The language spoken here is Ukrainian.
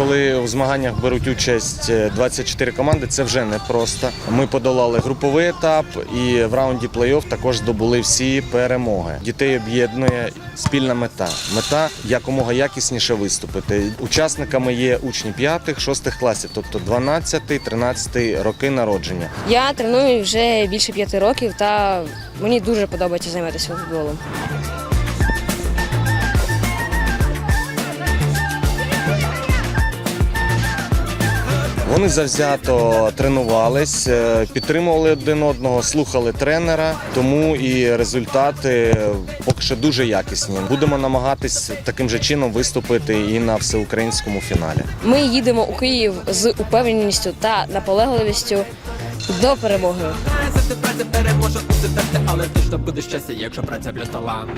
коли у змаганнях беруть участь е, 24 команди, це вже непросто. Ми подолали груповий етап і в раунді плей-офф також здобули всі перемоги. Дітей об'єднує спільна мета. Мета якомога якісніше виступити. Учасниками є учні 5-6 класів, тобто 12-13 роки народження. Я треную вже більше п'яти років та мені дуже подобається займатися футболом. Вони завзято тренувались, е, підтримували один одного, слухали тренера, тому і результати поки що дуже якісні. Будемо намагатись таким же чином виступити і на всеукраїнському фіналі. Ми їдемо у Київ з упевненістю та наполегливістю до перемоги. Праця переможе але точно буде щастя, якщо праця плюс талант.